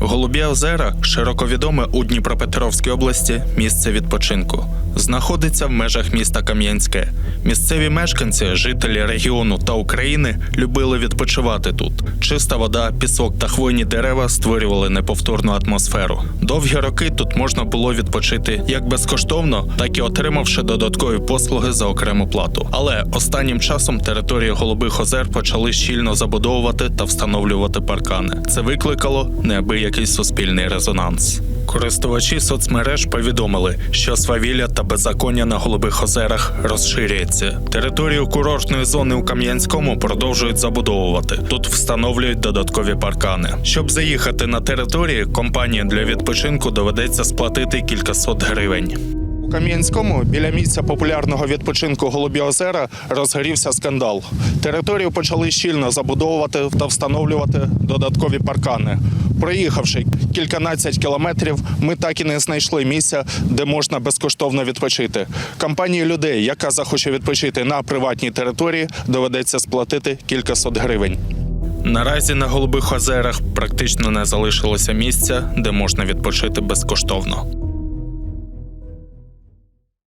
Голубі озера широко відоме у Дніпропетровській області місце відпочинку. Знаходиться в межах міста Кам'янське. Місцеві мешканці, жителі регіону та України любили відпочивати тут. Чиста вода, пісок та хвойні дерева створювали неповторну атмосферу. Довгі роки тут можна було відпочити як безкоштовно, так і отримавши додаткові послуги за окрему плату. Але останнім часом території Голубих озер почали щільно забудовувати та встановлювати паркани. Це викликало неабиякий суспільний резонанс. Користувачі соцмереж повідомили, що свавілля та беззаконня на голубих озерах розширюється. Територію курортної зони у Кам'янському продовжують забудовувати. Тут встановлюють додаткові паркани. Щоб заїхати на території, компанії для відпочинку доведеться сплатити кількасот гривень. Кам'янському біля місця популярного відпочинку Голубі озера розгорівся скандал. Територію почали щільно забудовувати та встановлювати додаткові паркани. Проїхавши кільканадцять кілометрів, ми так і не знайшли місця, де можна безкоштовно відпочити. Компанії людей, яка захоче відпочити на приватній території, доведеться сплатити кількасот гривень. Наразі на голубих озерах практично не залишилося місця, де можна відпочити безкоштовно.